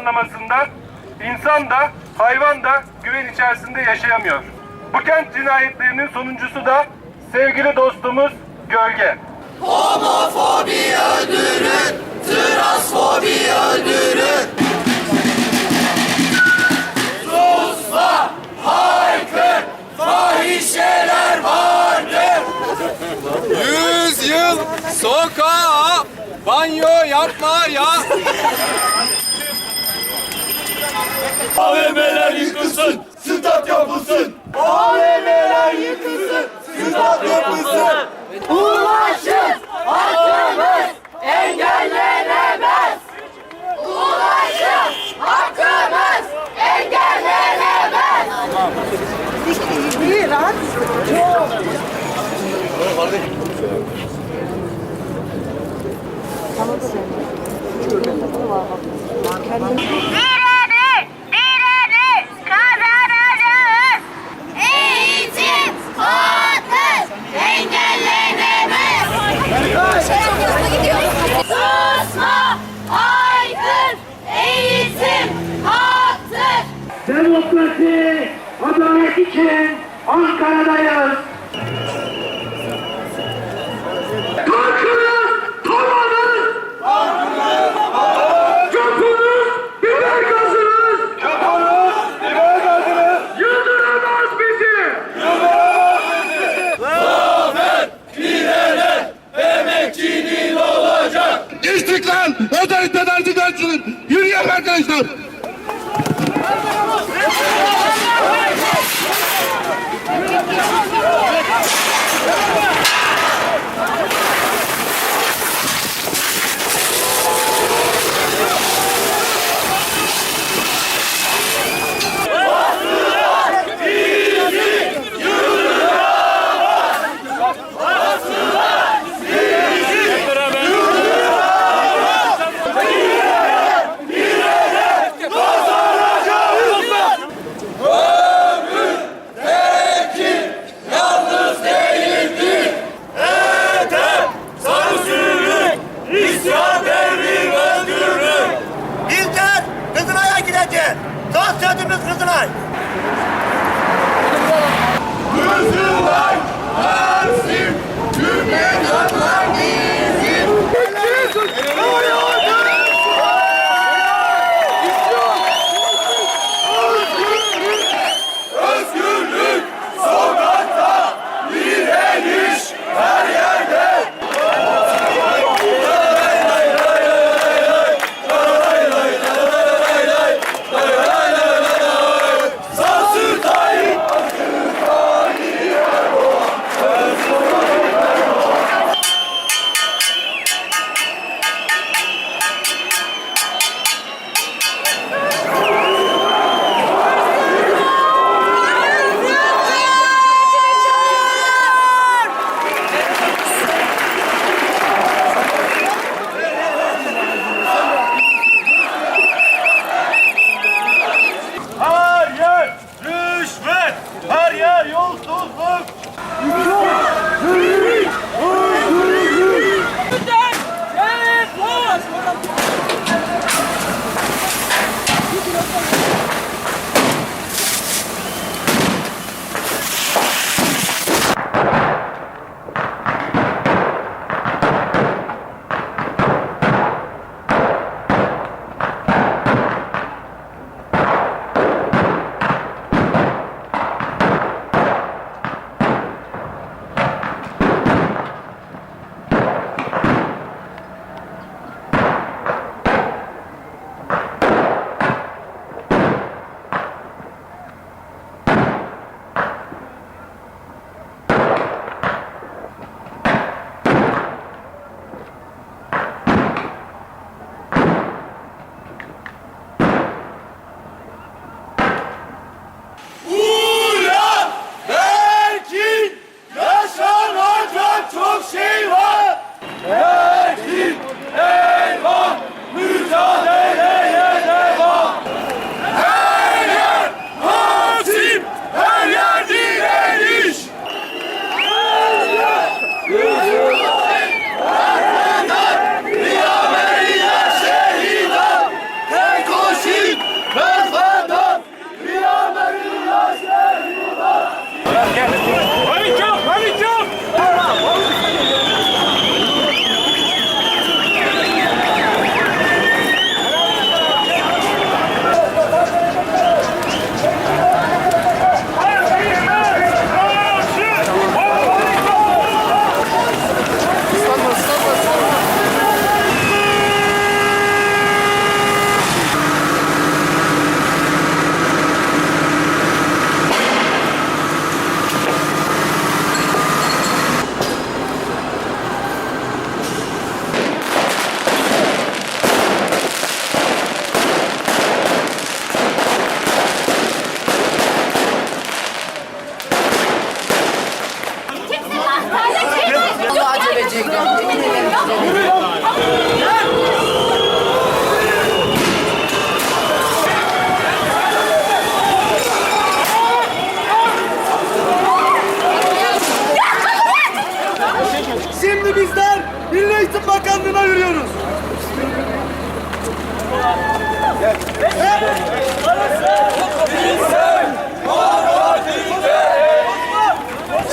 planlamasında insan da hayvan da güven içerisinde yaşayamıyor. Bu kent cinayetlerinin sonuncusu da sevgili dostumuz Gölge. Homofobi öldürür, transfobi öldürür. Susma, haykır, fahişeler vardır. Yüz yıl sokağa banyo yapma ya. AVM'ler yıkılsın, stat yapılsın. AVM'ler yıkılsın, stat yapılsın. Ulaşım hakkımız engellenemez. Ulaşım hakkımız engellenemez. Direne, 맞 아.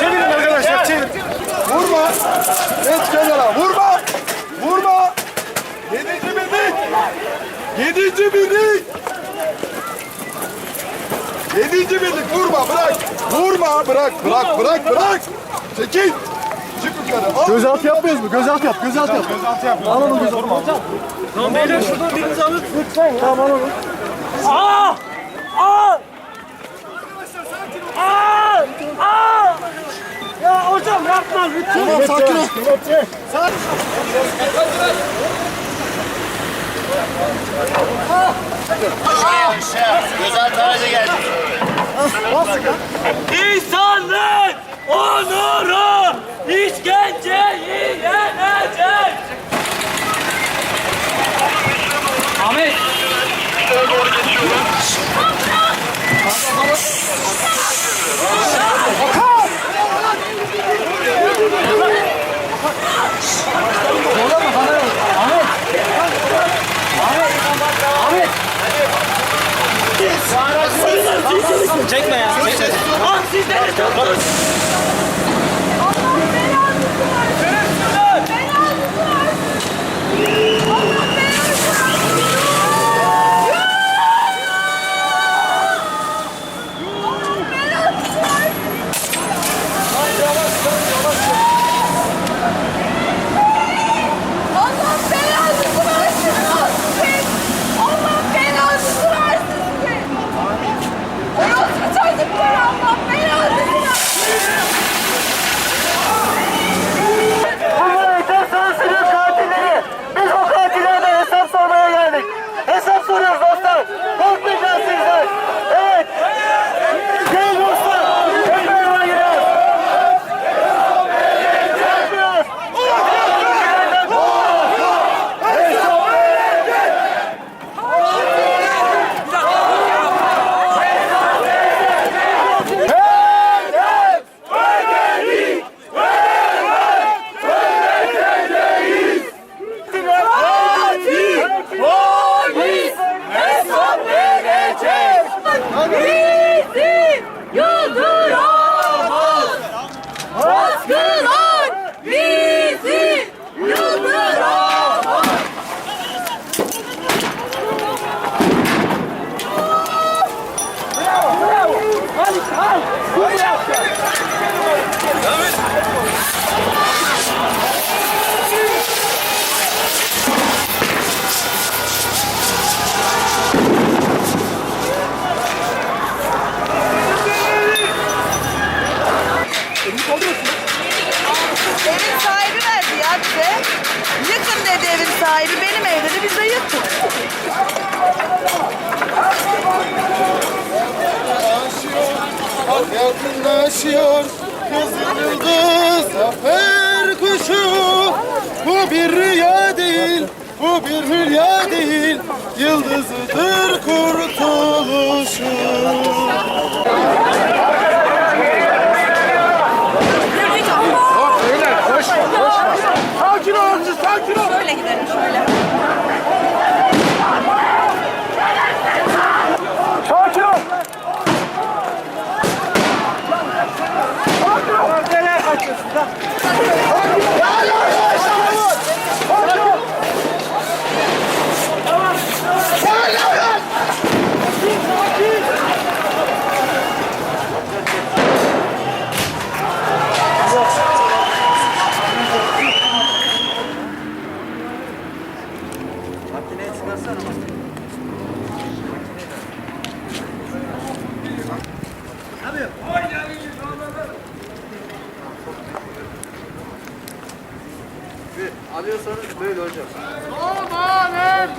Çevirin arkadaşlar çevir. Vurma. Geç kenara vurma. Vurma. Yedinci birlik. Yedinci birlik. Yedinci birlik vurma bırak. Vurma bırak bırak bırak bırak. Çekil. Çık yukarı. Al. Gözaltı yapmıyoruz mu? Gözaltı yap, gözaltı yap. Gözaltı yap. Al onu gözaltı. Tamam beyler şuradan birinizi alın. Lütfen. Tamam al onu. Tamam sakin ol. İnsanlık onuru işkenceyi yenecek. Ahmet. Çekme ya. Çekme. Lan sizleri tutun. Allah Yakınlaşıyor kızıl yıldız zafer kuşu. Bu bir rüya değil, bu bir hülya değil. Yıldızıdır kurtuluşu Sakin ol, sakin ol. Şöyle gidelim şöyle. Sakin ol. Neler kaçıyorsun lan? Ya ya ya ya! Sakin ol. Ya ya ya! Sakin. Alıyorsanız böyle hocam. Amanın